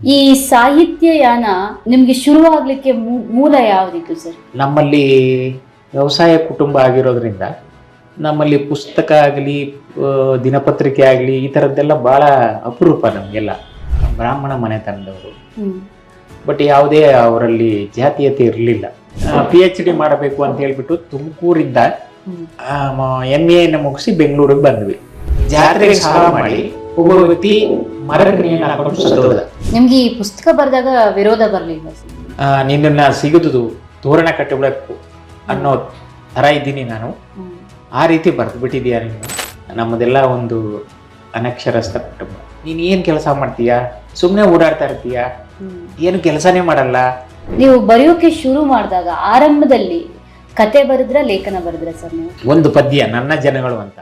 ಈ ಸಾಹಿತ್ಯ ಯಾನ ನಿಮ್ಗೆ ಶುರುವಾಗ್ಲಿಕ್ಕೆ ಮೂಲ ಯಾವ್ದಿತ್ತು ಸರ್? ನಮ್ಮಲ್ಲಿ ವ್ಯವಸಾಯ ಕುಟುಂಬ ಆಗಿರೋದ್ರಿಂದ ನಮ್ಮಲ್ಲಿ ಪುಸ್ತಕ ಆಗಲಿ ದಿನಪತ್ರಿಕೆ ಆಗಲಿ ಈ ಥರದ್ದೆಲ್ಲ ಭಾಳ ಅಪರೂಪ ನಮಗೆಲ್ಲ ಬ್ರಾಹ್ಮಣ ಮನೆತನದವರು. ಬಟ್ ಯಾವುದೇ ಅವರಲ್ಲಿ ಜಾತೀಯತೆ ಇರಲಿಲ್ಲ. ಪಿ ಎಚ್ ಡಿ ಮಾಡಬೇಕು ಅಂತ ಹೇಳ್ಬಿಟ್ಟು ತುಮಕೂರಿಂದ ಎಂ ಎನ ಮುಗಿಸಿ ಬೆಂಗಳೂರಿಗೆ ಬಂದ್ವಿ. ಜಾತ್ರೆಗೆ ಸಹ ಮಾಡಿ ಒಬ್ಬ ವ್ಯಕ್ತಿ ಹಾಕೊಂಡು ಸತ್ತೋದ. ನಿಮ್ಗೆ ಈ ಪುಸ್ತಕ ಬರೆದಾಗ ವಿರೋಧ ಬರ್ಲಿಲ್ಲ ನಿನ್ನನ್ನು ಸಿಗದು ತೋರಣ ಕಟ್ಟಿಬಿಡಕ್ಕು ಅನ್ನೋ ಥರ ಇದ್ದೀನಿ ನಾನು. ಆ ರೀತಿ ಬರೆದು ಬಿಟ್ಟಿದೀಯ ನೀನು. ನಮ್ಮದೆಲ್ಲ ಒಂದು ಅನಕ್ಷರಸ್ಥ ಕುಟುಂಬ. ನೀನು ಏನು ಕೆಲಸ ಮಾಡ್ತೀಯಾ? ಸುಮ್ಮನೆ ಓಡಾಡ್ತಾ ಇರ್ತೀಯಾ? ಏನು ಕೆಲಸನೇ ಮಾಡಲ್ಲ? ನೀವು ಬರೆಯೋಕೆ ಶುರು ಮಾಡಿದಾಗ ಆರಂಭದಲ್ಲಿ ಕತೆ ಬರೆದ್ರ ಲೇಖನ ಬರೆದ್ರ ಸರ್ ನೀವು? ಒಂದು ಪದ್ಯ ನನ್ನ ಜನಗಳು ಅಂತ.